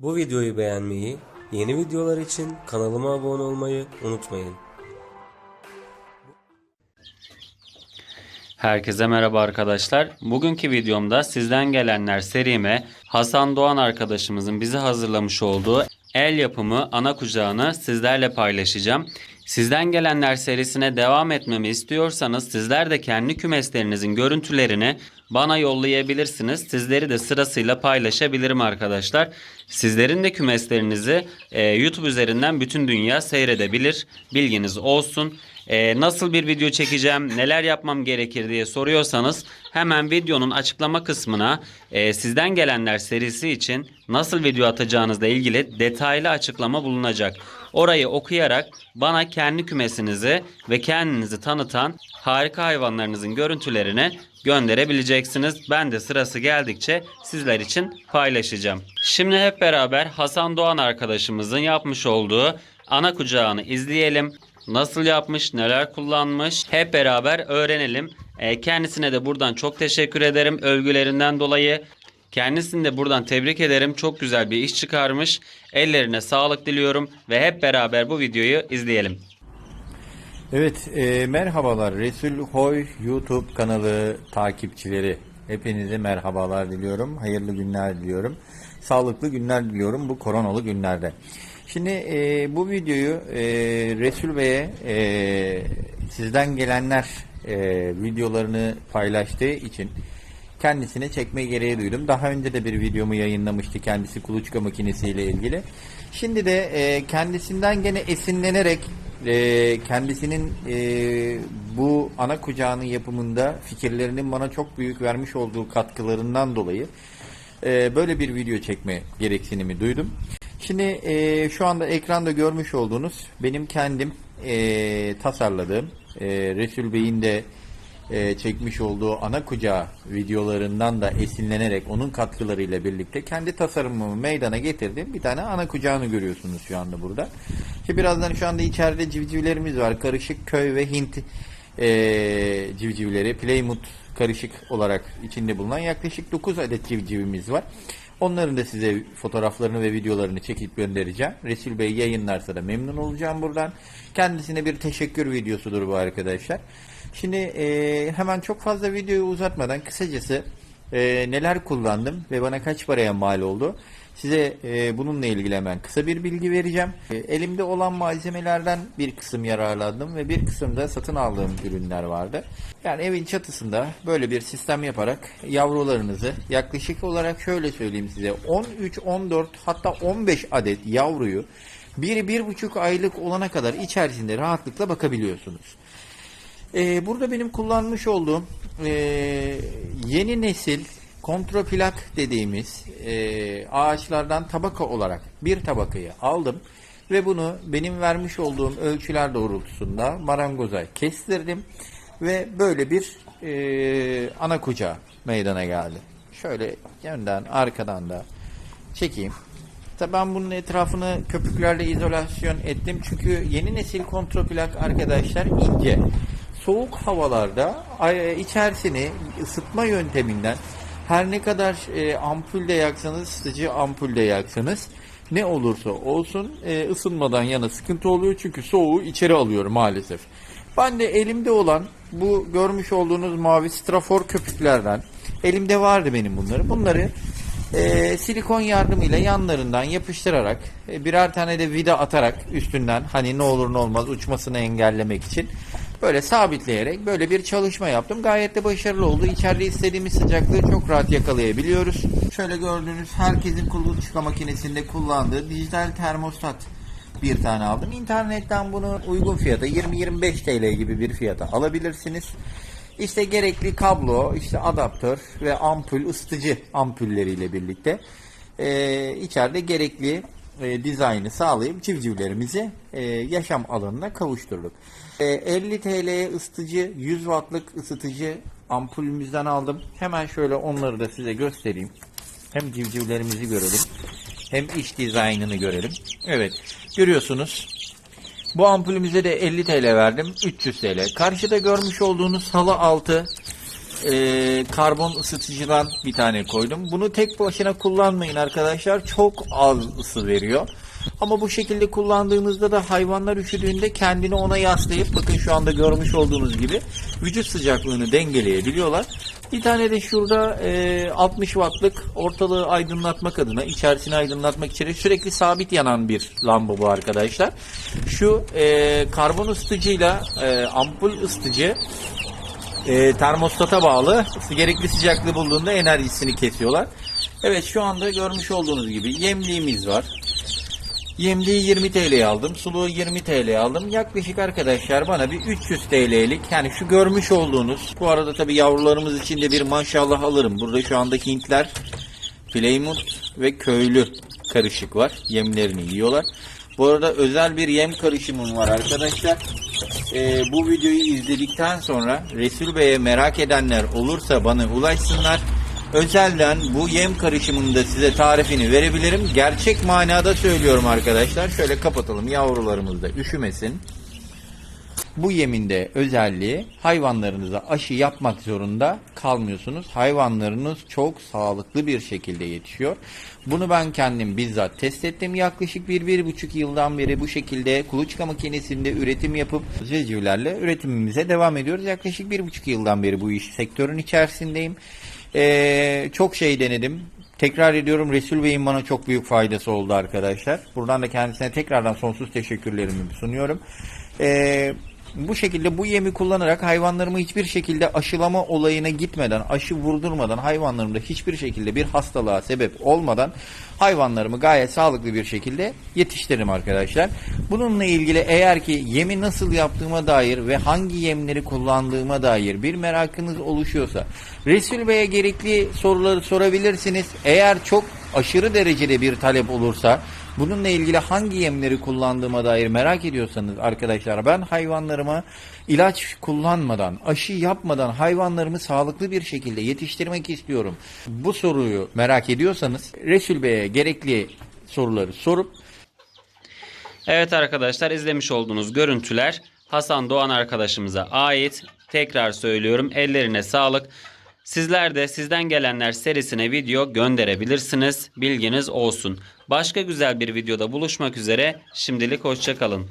Bu videoyu beğenmeyi, yeni videolar için kanalıma abone olmayı unutmayın. Herkese merhaba arkadaşlar. Bugünkü videomda sizden gelenler serime Hasan Doğan arkadaşımızın bize hazırlamış olduğu el yapımı ana kucağını sizlerle paylaşacağım. Sizden gelenler serisine devam etmemi istiyorsanız sizler de kendi kümeslerinizin görüntülerini bana yollayabilirsiniz. Sizleri de sırasıyla paylaşabilirim arkadaşlar. Sizlerin de kümeslerinizi e, YouTube üzerinden bütün dünya seyredebilir. Bilginiz olsun. E, nasıl bir video çekeceğim, neler yapmam gerekir diye soruyorsanız hemen videonun açıklama kısmına e, sizden gelenler serisi için nasıl video atacağınızla ilgili detaylı açıklama bulunacak. Orayı okuyarak bana kendi kümesinizi ve kendinizi tanıtan harika hayvanlarınızın görüntülerini gönderebileceksiniz. Ben de sırası geldikçe sizler için paylaşacağım. Şimdi hep beraber Hasan Doğan arkadaşımızın yapmış olduğu ana kucağını izleyelim. Nasıl yapmış, neler kullanmış hep beraber öğrenelim. E, kendisine de buradan çok teşekkür ederim övgülerinden dolayı. Kendisini de buradan tebrik ederim. Çok güzel bir iş çıkarmış. Ellerine sağlık diliyorum ve hep beraber bu videoyu izleyelim. Evet, e, merhabalar Resul Hoy YouTube kanalı takipçileri. Hepinize merhabalar diliyorum. Hayırlı günler diliyorum. Sağlıklı günler diliyorum bu koronalı günlerde. Şimdi e, bu videoyu e, Resul Bey'e e, sizden gelenler e, videolarını paylaştığı için kendisine çekme gereği duydum. Daha önce de bir videomu yayınlamıştı kendisi kuluçka makinesiyle ilgili. Şimdi de e, kendisinden gene esinlenerek e, kendisinin e, bu ana kucağının yapımında fikirlerinin bana çok büyük vermiş olduğu katkılarından dolayı e, böyle bir video çekme gereksinimi duydum. Şimdi e, şu anda ekranda görmüş olduğunuz benim kendim e, tasarladığım e, Resul Bey'in de e, çekmiş olduğu ana kucağı videolarından da esinlenerek onun katkılarıyla birlikte kendi tasarımımı meydana getirdiğim bir tane ana kucağını görüyorsunuz şu anda burada. Şimdi birazdan şu anda içeride civcivlerimiz var. Karışık köy ve Hint e, civcivleri Plymouth karışık olarak içinde bulunan yaklaşık 9 adet civcivimiz var. Onların da size fotoğraflarını ve videolarını çekip göndereceğim. Resul Bey yayınlarsa da memnun olacağım buradan. Kendisine bir teşekkür videosudur bu arkadaşlar. Şimdi e, hemen çok fazla videoyu uzatmadan kısacası e, neler kullandım ve bana kaç paraya mal oldu size e, bununla ilgili hemen kısa bir bilgi vereceğim. E, elimde olan malzemelerden bir kısım yararlandım ve bir kısım da satın aldığım ürünler vardı. Yani evin çatısında böyle bir sistem yaparak yavrularınızı yaklaşık olarak şöyle söyleyeyim size 13, 14 hatta 15 adet yavruyu bir, bir buçuk aylık olana kadar içerisinde rahatlıkla bakabiliyorsunuz. Ee, burada benim kullanmış olduğum e, yeni nesil kontraplak dediğimiz e, ağaçlardan tabaka olarak bir tabakayı aldım ve bunu benim vermiş olduğum ölçüler doğrultusunda marangoza kestirdim ve böyle bir e, ana kucağı meydana geldi. Şöyle önden arkadan da çekeyim. Tabi ben bunun etrafını köpüklerle izolasyon ettim. Çünkü yeni nesil kontraplak arkadaşlar ince. Soğuk havalarda içerisini ısıtma yönteminden her ne kadar e, ampulde yaksanız, ısıtıcı ampulde yaksanız ne olursa olsun e, ısınmadan yana sıkıntı oluyor. Çünkü soğuğu içeri alıyor maalesef. Ben de elimde olan bu görmüş olduğunuz mavi strafor köpüklerden elimde vardı benim bunları. Bunları e, silikon yardımıyla yanlarından yapıştırarak e, birer tane de vida atarak üstünden hani ne olur ne olmaz uçmasını engellemek için böyle sabitleyerek böyle bir çalışma yaptım. Gayet de başarılı oldu. İçeride istediğimiz sıcaklığı çok rahat yakalayabiliyoruz. Şöyle gördüğünüz herkesin kuluçka makinesinde kullandığı dijital termostat bir tane aldım. İnternetten bunu uygun fiyata 20-25 TL gibi bir fiyata alabilirsiniz. İşte gerekli kablo, işte adaptör ve ampul, ısıtıcı ampulleriyle birlikte e, içeride gerekli e, dizaynı sağlayıp civcivlerimizi e, yaşam alanına kavuşturduk. E, 50 TL'ye ısıtıcı, 100 wattlık ısıtıcı ampulümüzden aldım. Hemen şöyle onları da size göstereyim. Hem civcivlerimizi görelim hem iç dizaynını görelim. Evet görüyorsunuz bu ampulümüze de 50 TL verdim. 300 TL. Karşıda görmüş olduğunuz halı altı e, karbon ısıtıcıdan bir tane koydum. Bunu tek başına kullanmayın arkadaşlar. Çok az ısı veriyor. Ama bu şekilde kullandığınızda da hayvanlar üşüdüğünde kendini ona yaslayıp bakın şu anda görmüş olduğunuz gibi vücut sıcaklığını dengeleyebiliyorlar. Bir tane de şurada e, 60 wattlık ortalığı aydınlatmak adına içerisini aydınlatmak için sürekli sabit yanan bir lamba bu arkadaşlar. Şu e, karbon ısıtıcıyla e, ampul ısıtıcı e, termostata bağlı gerekli sıcaklığı bulduğunda enerjisini kesiyorlar. Evet şu anda görmüş olduğunuz gibi yemliğimiz var. Yemliği 20 TL'ye aldım. Suluğu 20 TL'ye aldım. Yaklaşık arkadaşlar bana bir 300 TL'lik yani şu görmüş olduğunuz bu arada tabi yavrularımız için de bir maşallah alırım. Burada şu anda Hintler Plymouth ve köylü karışık var. Yemlerini yiyorlar. Bu arada özel bir yem karışımım var arkadaşlar. Ee, bu videoyu izledikten sonra Resul Bey'e merak edenler olursa bana ulaşsınlar. Özelden bu yem karışımının da size tarifini verebilirim. Gerçek manada söylüyorum arkadaşlar. Şöyle kapatalım yavrularımız da üşümesin. Bu yeminde özelliği hayvanlarınıza aşı yapmak zorunda kalmıyorsunuz. Hayvanlarınız çok sağlıklı bir şekilde yetişiyor. Bunu ben kendim bizzat test ettim. Yaklaşık bir, bir buçuk yıldan beri bu şekilde kuluçka makinesinde üretim yapıp civcivlerle üretimimize devam ediyoruz. Yaklaşık bir buçuk yıldan beri bu iş sektörün içerisindeyim. Ee, çok şey denedim. Tekrar ediyorum Resul Bey'in bana çok büyük faydası oldu arkadaşlar. Buradan da kendisine tekrardan sonsuz teşekkürlerimi sunuyorum. Ee, bu şekilde bu yemi kullanarak hayvanlarımı hiçbir şekilde aşılama olayına gitmeden, aşı vurdurmadan, hayvanlarımda hiçbir şekilde bir hastalığa sebep olmadan hayvanlarımı gayet sağlıklı bir şekilde yetiştiririm arkadaşlar. Bununla ilgili eğer ki yemi nasıl yaptığıma dair ve hangi yemleri kullandığıma dair bir merakınız oluşuyorsa Resul Bey'e gerekli soruları sorabilirsiniz. Eğer çok aşırı derecede bir talep olursa Bununla ilgili hangi yemleri kullandığıma dair merak ediyorsanız arkadaşlar ben hayvanlarıma ilaç kullanmadan, aşı yapmadan hayvanlarımı sağlıklı bir şekilde yetiştirmek istiyorum. Bu soruyu merak ediyorsanız Resul Bey'e gerekli soruları sorup Evet arkadaşlar izlemiş olduğunuz görüntüler Hasan Doğan arkadaşımıza ait. Tekrar söylüyorum ellerine sağlık. Sizler de sizden gelenler serisine video gönderebilirsiniz. Bilginiz olsun. Başka güzel bir videoda buluşmak üzere. Şimdilik hoşçakalın.